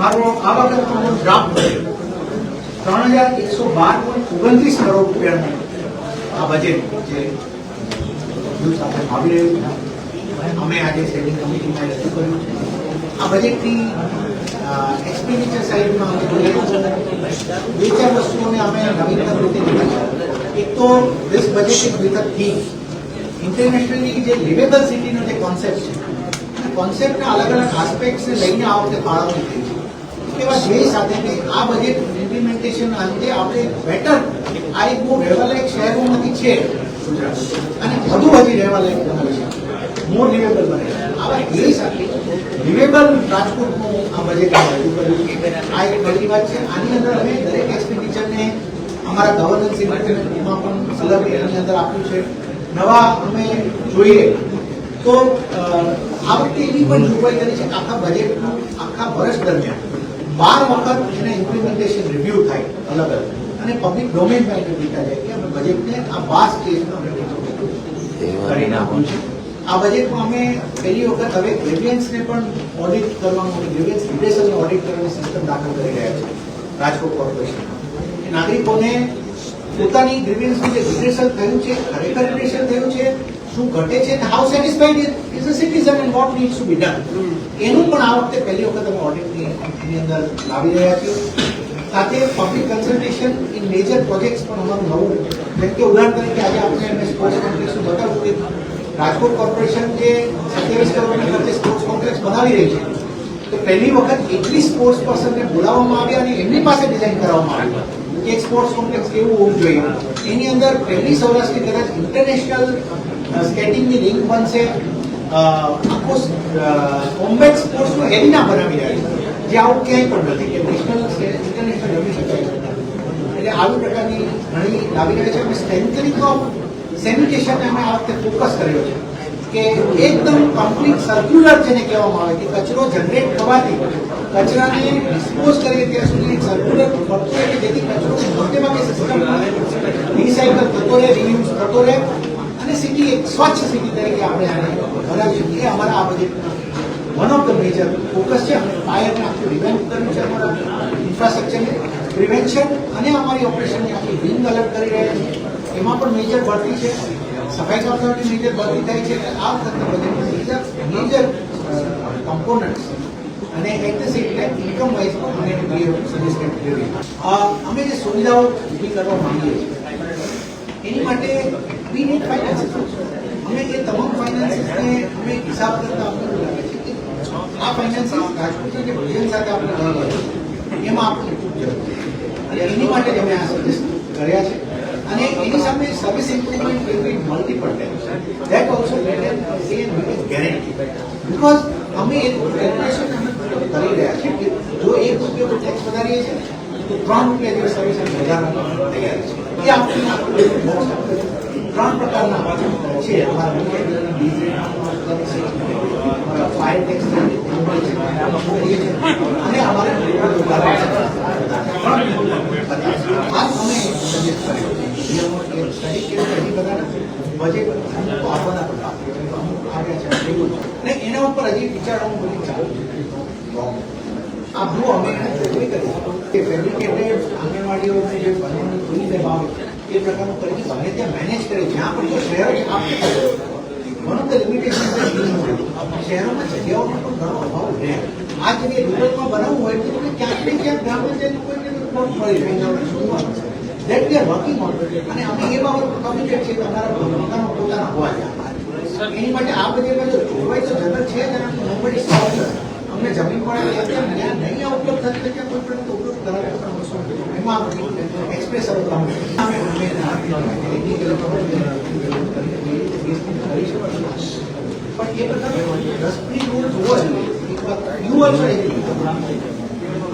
મારો આ વખતનો ડ્રાફ્ટ ત્રણ હજાર એકસો બાર પોઈન્ટ ઓગણત્રીસ કરોડ રૂપિયાનું આ બજેટ જે દિવસ આપણે આવી રહ્યું છે. અમે આજે સેવિંગ કમિટીમાં રજૂ કર્યું છે. આ બજેટની એક્સપેન્ડિચર સાઇડમાં અમે જોઈએ તો બે ચાર વસ્તુઓને અમે નવીનતમ રીતે જોઈ છે એક તો this budget is with a theme internationally જે લિવેબલ સિટીનો જે કોન્સેપ્ટ છે કોન્સેપ્ટના અલગ અલગ આસ્પેક્ટ્સને લઈને આ વખતે ફાળવણી થઈ છે. એવા સાથે આ બજેટ ઇમ્પ્લિમેન્ટેશન અંતે આપણે બેટર આ એક રહેવાલાયક શહેરોમાંથી છે. અને વધુ રહેવાલાયક બનાવી છે. મોર લિવેબલ બને. આવા ધ્યેય સાથે લિવેબલ રાજકોટનું આ બજેટ રજૂ કર્યું. આ એક પહેલી વાત છે. આની અંદર અમે દરેક એક્સપેન્ડિચરને અમારા ગવર્નન્સ ઇમ્પ્લિમેન્ટમાં પણ સલગ એની અંદર આપ્યું છે. નવા અમે જોઈએ. તો આ વખતે એવી પણ જોગવાઈ કરી છે આખા બજેટનું આખા વર્ષ દરમિયાન. બાર વખત એને ઇમ્પ્લિમેન્ટેશન રિવ્યુ થાય અલગ અલગ. અને પબ્લિક ડોમેનમાં એને ડેટા જાય કે અમે બજેટને આ બાર સ્ટેજમાં અમે કરીને આપ્યું છે. આ બજેટમાં અમે પહેલી વખત હવે ગ્રેવિયન્સને પણ ઓડિટ કરવાનું ગ્રેવિયન્સ રિલેશનને ઓડિટ કરવાની સિસ્ટમ દાખલ કરી રહ્યા છે રાજકોટ કોર્પોરેશનમાં એ નાગરિકોને પોતાની ગ્રેવિયન્સનું જે રિગ્રેશન થયું છે ખરેખર રિગ્રેશન થયું છે શું ઘટે છે how satisfied is a citizen and what needs to be done એનું પણ આ વખતે પહેલી વખત અમે ઓડિટની અંદર લાવી રહ્યા છીએ. સાથે public consultation in major projects પણ અમારું નવું જેમ કે ઉદાહરણ તરીકે આજે આપણે એમને સ્પોર્ટ્સ કોમ્પ્લેક્સનું બતાવ્યું કે રાજકોટ કોર્પોરેશન જે સત્યાવીસ કરોડની ખર્ચે સ્પોર્ટ્સ કોમ્પ્લેક્સ બનાવી રહી છે. તો પહેલી વખત એટલી સ્પોર્ટ્સ પર્સનને બોલાવવામાં આવ્યા અને એમની પાસે ડિઝાઇન કરવામાં આવી. કે એક સ્પોર્ટ્સ કોમ્પ્લેક્સ કેવું હોવું જોઈએ. એની અંદર પહેલી સૌરાષ્ટ્રની કદાચ ઇન્ટરનેશનલ સ્કેટિંગની રિંગ બનશે આખો કોમ્બેટ સ્પોર્ટ્સનું એરિના બનાવી રહ્યા છે. જે આવું ક્યાંય પણ નથી. કે નેશનલ ઇન્ટરનેશનલ રમી શકાય એટલે આવી પ્રકારની ઘણી લાવી રહ્યા છે. અમે સ્ટ્રેન્થનિંગ ઓફ સેનિટેશન અમે આ વખતે ફોકસ કર્યો છે. કે એકદમ કમ્પ્લીટ સર્ક્યુલર જેને કહેવામાં આવે કે કચરો જનરેટ થવાથી કચરાને ડિસ્પોઝ કરીએ ત્યાં સુધી સર્ક્યુલર ફરતું રહે કે જેથી કચરો મોટે ભાગે સિસ્ટમ રિસાયકલ થતો રહે રિયુઝ થતો રહે. અને સિટી એક સ્વચ્છ સિટી તરીકે આપણે આને બનાવીશું એ અમારા આ બજેટના one of the major focus છે અમે ફાયરને આખું રિવેન્ટ કર્યું છે અમારા ઇન્ફ્રાસ્ટ્રક્ચરને પ્રિવેન્શન અને અમારી ઓપરેશનની આખી વિંગ અલર્ટ કરી રહ્યા છે એમાં પણ મેજર ભરતી છે સફાઈ કામદારોની મેજર ભરતી થાય છે આ વખતના બજેટમાં મેજર કમ્પોનન્ટ્સ અને at the same time income wise પણ અમે સજેસ્ટેડ કરી અમે જે સુવિધાઓ ઊભી કરવા માંગીએ છીએ એની માટે વી નીડ ફાઇનાન્સીસ અમે એ તમામ ફાઇનાન્સીસને અમે હિસાબ કરતા અમને એવું લાગે છે કે આ ફાઇનાન્સીસ રાજકોટના જે વિઝન સાથે આપણે ગણવા છે એમાં આપણે ખૂબ જરૂર છે અને એની માટે જ અમે આ સજેસ્ટ કર્યા છે અને એની સામે service improvement will multiple that also guarantee because અમે એક કેલ્ક્યુલેશન અમે કરી રહ્યા છીએ કે જો એક રૂપિયો ટેક્સ વધારીએ છીએ તો ત્રણ રૂપિયા જેવી સર્વિસ અમે વધારવા તૈયાર છે એ આપણે ત્રણ પ્રકારના છે અને અમારે આ અમે સજેસ્ટ કર્યો સ્ટડી કે હજી બધાને બજેટ આપવાના પડતા આવ્યા છે એના ઉપર હજી વિચારવાનું બધું ચાલુ છે. આ બહુ અમે કરી કે ફેબ્રિકેટેડ જે બનાવવાની પૂરી લેવા આવે એ પ્રકારનું કરીને બને ત્યાં મેનેજ કરે જ્યાં પણ જો શહેરો છે આપણે તો લિમિટેશન શહેરોમાં. જગ્યાઓનો પણ ઘણો અભાવ રહે આ જગ્યાએ રૂરલમાં બનાવવું હોય તો ક્યાંક ને ક્યાંક ગ્રામ પંચાયતનું કોઈ પ્લોટ મળી રહે that we are working on અને અમે એ બાબત કમિટેડ છે, તમારા મકાનો પોતાના હોવા જાય એની માટે આ બધી બાજુ જોવાય તો જરૂર છે જ અને નોબડી અમને જમીન પણ ત્યાં નહીં આ ઉપલબ્ધ થતી ત્યાં કોઈ પણ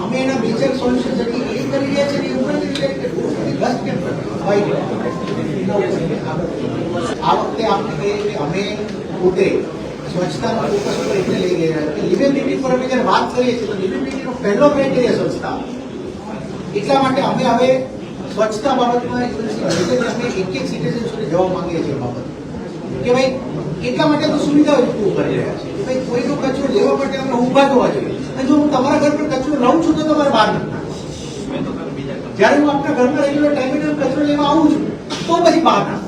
અમે એના મેજર સોલ્યુશન જે એ કરી રહ્યા છે આ વખતે આપણે અમે પોતે સ્વચ્છતાનો ફોકસ ઉપર એટલે લઈ ગયા. લિવેબિલિટી પર અમે જ્યારે વાત કરીએ છીએ, તો લિવેબિલિટીનો પહેલો ક્રાઇટેરિયા સ્વચ્છતા. એટલા માટે અમે હવે સ્વચ્છતા બાબતમાં એક એક સિટીઝન સુધી જવા માંગીએ છીએ બાબત. કે ભાઈ, એટલા માટે તો સુવિધા ઇમ્પ્રુવ કરી રહ્યા છે. ભાઈ, કોઈનો કચરો લેવા માટે અમે ઊભા થવા જોઈએ. અને જો હું તમારા ઘર પર કચરો લઉં છું બહાર નથી બહાર જ્યારે હું આપણા ઘરમાં રેગ્યુલર ટાઈમે કચરો લેવા આવું છું, તો પછી બહાર ના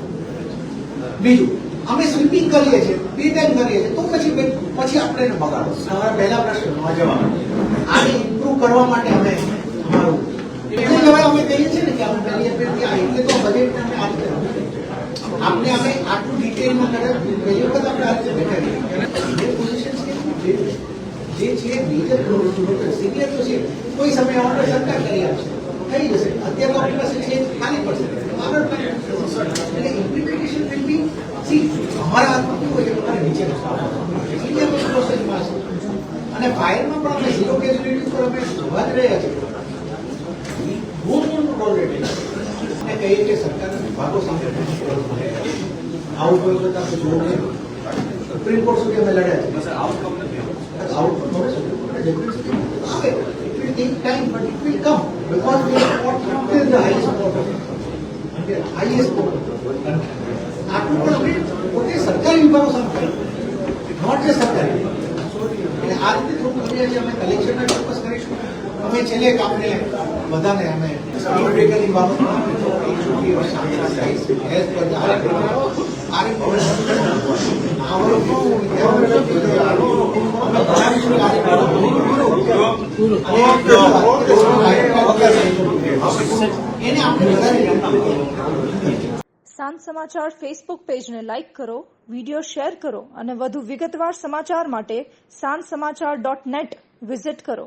બીજું, અમે સ્વીપિંગ કરીએ છીએ બે ટાઈમ કરીએ છીએ, તો પછી પછી આપણે એને બગાડો તમારા પહેલા પ્રશ્નનો જવાબ આને ઇમ્પ્રૂવ કરવા માટે અમે અમારું એટલે હવે અમે કહીએ છીએ ને કે અમે કરીએ આ એટલે તો બજેટ તમે આ રીતે. આપને અમે આટલું ડિટેલમાં કદાચ પહેલી વખત આપણે આ બેઠા જે પોઝિશન છે, જે છે મેજર સિનિયર તો છે. કોઈ સમય ઓર્ડર સરકાર કરી આપશે. થઈ જશે. અત્યારે તો આપણી પાસે છે, ખાલી પડશે. આગળ એટલે ઇમ્પ્લિમેન્ટેશન વિલ બી સી અમારા હાથમાં કેવું હોય કે તમારે નીચે સિનિયર પ્રોસેસમાં છે અને ફાયરમાં પણ અમે ઝીરો કેઝ્યુલિટી પર અમે જોવા જ રહ્યા છીએ. કહીએ કે સરકારના વિભાગો સામે પડે. આવું આપણે સુપ્રીમ કોર્ટ સુધી અમે લડ્યા છે. આવે fought till the highest court the highest આટલું પણ અમે પોતે સરકારી વિભાગો સામે કર્યું નોટ જે સરકારી એટલે આ રીતે થોડું કરીએ છીએ અમે કલેક્શનને ચોક્કસ કરીશું. અમે છેલ્લે આપણે બધાને અમે ઇન્ડિકેટરની બાબતમાં સાંજ સમાચાર ફેસબુક પેજને લાઇક કરો વીડિયો શેર કરો અને વધુ વિગતવાર સમાચાર માટે સાંજ સમાચાર ડોટ નેટ વિઝિટ કરો.